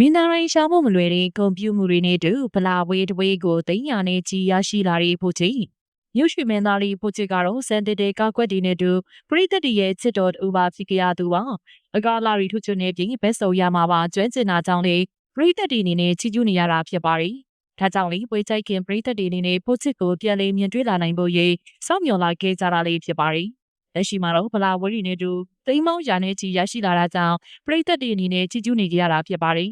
မင်းသားတိုင်းရှားဖို့မလွယ်တဲ့ကွန်ပျူတာတွေနဲ့တူဗလာဝေးတဝေးကိုသိန်းညာနဲ့ကြီးရရှိလာတဲ့ဖို့ချင်းမြို့ရွှေမင်းသားလေးဖို့ချစ်ကတော့စန်တတဲကောက်ွက်တီနဲ့တူပရိသတ်တရဲ့ချစ်တော်တူပါဖြစ်ကြရသူပါအကာလာရီထုချွနေပြင်ဘက်ဆုံရမှာပါကျွမ်းကျင်တာကြောင့်လေပရိသတ်တီအနေနဲ့ချီးကျူးနေရတာဖြစ်ပါတယ်ဒါကြောင့်လေပွဲချိုက်ခင်ပရိသတ်တီအနေနဲ့ဖို့ချစ်ကိုပြန်လည်မြင်တွေ့လာနိုင်ဖို့ရေးစောင့်မျှော်လာခဲ့ကြတာလေးဖြစ်ပါတယ်လက်ရှိမှာတော့ဗလာဝရီနဲ့တူသိန်းမောင်းရာနဲ့ချီရရှိလာတာကြောင့်ပရိသတ်တီအနေနဲ့ချီးကျူးနေကြရတာဖြစ်ပါတယ်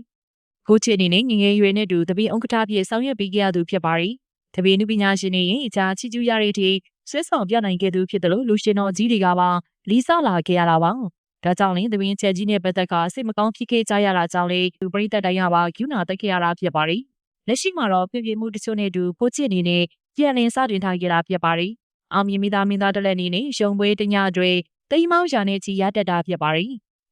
ကိုချီအနေနဲ့ငငယ်ရွယ်နဲ့တူတပင်းဥက္ကဋ္ဌဖြစ်ဆောင်ရွက်ပေးခဲ့ရသူဖြစ်ပါရီတပင်းနုပညာရှင်တွေရင်အခြားချီကျူးရတဲ့အထိဆွဲဆောင်ပြနိုင်ခဲ့သူဖြစ်တယ်လို့လူရှင်တော်ကြီးတွေကပါလီဆောက်လာခဲ့ရတာပါဒါကြောင့်လည်းတပင်းချက်ကြီးနဲ့ပတ်သက်ကစိတ်မကောင်းဖြစ်ခဲ့ကြရတာကြောင့်လေသူပရိသတ်တိုင်းကပါယူနာတက်ခဲ့ရတာဖြစ်ပါရီလက်ရှိမှာတော့ပြပြမှုတချို့နဲ့တူကိုချီအနေနဲ့ပြန်လည်စတင်ထားခဲ့တာဖြစ်ပါရီအောင်မြင်မိသားမင်းသားတလက်အနေနဲ့ရုံပွဲတညတွေတိမ်မောင်းရာနဲ့ချီရတတ်တာဖြစ်ပါရီ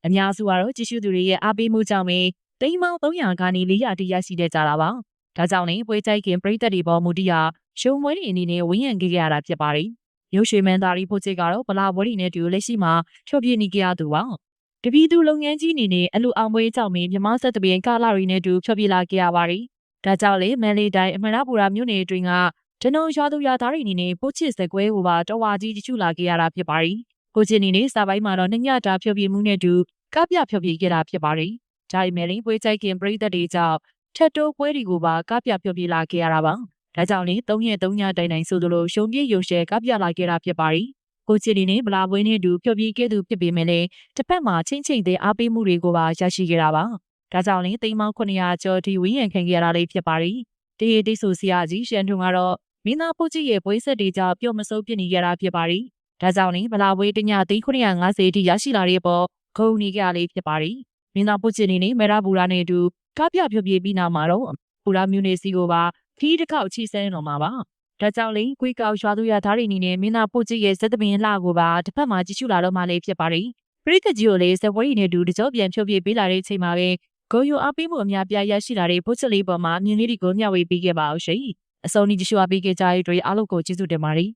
အများစုကတော့ကြည့်ရှုသူတွေရဲ့အားပေးမှုကြောင့်ပဲ တိမ်မောင်း300ကနေ400တိရရှိတဲ့ကြတာပါ။ဒါကြောင့်လည်းပွဲကြိုက်ခင်ပြည်သက်တွေပေါ်မူတည်ရာရှုံမွေးတွေအနေနဲ့ဝင်းရံခဲ့ကြရတာဖြစ်ပါတယ်။ရုပ်ရွှေမန်းသားရီဖို့ချစ်ကတော့ဗလာဘွဲတွေနဲ့တူလက်ရှိမှာဖြောပြနေကြရသူပါ။တပီသူလုပ်ငန်းကြီးအနေနဲ့အလူအောင်ပွဲကြောင့်မင်းမြမဆက်တပင်ကာလာရီနဲ့တူဖြောပြလာခဲ့ရပါတယ်။ဒါကြောင့်လေမန်လေးတိုင်းအမရပူရာမြို့နယ်အတွင်းကတနုံရွာသူရွာသားတွေအနေနဲ့ပို့ချစ်စကွဲကိုပါတော်ဝါကြီးတချို့လာခဲ့ရတာဖြစ်ပါတယ်။ကိုချစ်အနေနဲ့စာပိုင်းမှာတော့ညညတာဖြောပြမှုနဲ့တူကပြဖြောပြခဲ့တာဖြစ်ပါတယ်။ ဒါပေမဲ့လည်းပွဲကြိုက်ခင်ပြည်သက်တွေကြောင့်ထက်တိုးပွဲတွေကိုပါကပြပြပြလာခဲ့ရတာပါ။ဒါကြောင့်လေ၃ရက်၃ညတိုင်တိုင်ဆိုသလိုရှုံပြေရုံရှဲကပြလာခဲ့တာဖြစ်ပါတယ်။ကိုချီနေနဲ့ဗလာပွဲနဲ့တူဖြောပြခဲ့သူဖြစ်ပေမဲ့လည်းတစ်ဖက်မှာချင်းချင်းတဲ့အားပေးမှုတွေကိုပါရရှိခဲ့တာပါ။ဒါကြောင့်လေသိန်းပေါင်း900ကျော်ဒီဝင်းရံခံခဲ့ရတာလေးဖြစ်ပါတယ်။တေးတိတ်ဆိုဆရာကြီးရှန်ထုံကတော့မင်းသားဖို့ကြီးရဲ့ပွဲဆက်တွေကြောင့်ပျော့မစိုးဖြစ်နေရတာဖြစ်ပါတယ်။ဒါကြောင့်လေဗလာပွဲတညသိန်း950တိရရှိလာတဲ့ပေါ်ဂုံနေကြလေးဖြစ်ပါတယ်။ မင်းသားပုတ်ချင်နေနေမေရာဘူရာနဲ့အတူကားပြဖြုတ်ပြေးပြီးနောက်မှာတော့ဘူရာမျိုးနေစီကိုပါခီးတစ်ခေါက်ချီဆဲတော်မှာပါဒါကြောင့်လေကွေးကောက်ရွာသူရသားတွေအနေနဲ့မင်းသားပုတ်ချစ်ရဲ့ဇက်တပင်လှကိုပါတစ်ဖက်မှာကြည့်ရှုလာတော့မှလည်းဖြစ်ပါတယ်ပရိသတ်ကြီးကိုလည်းဇက်ဝဲရီနဲ့တူတကြောပြန်ဖြုတ်ပြေးပေးလာတဲ့အချိန်မှာပဲဂိုယိုအားပေးမှုအများပြားရရှိလာတဲ့ပုတ်ချစ်လေးပေါ်မှာမြင်းလေးတွေကိုမျှဝေပေးခဲ့ပါအောင်ရှင်အစုံဒီကြည့်ရှုအားပေးခဲ့ကြတဲ့အတွက်အားလုံးကိုကျေးဇူးတင်ပါတယ်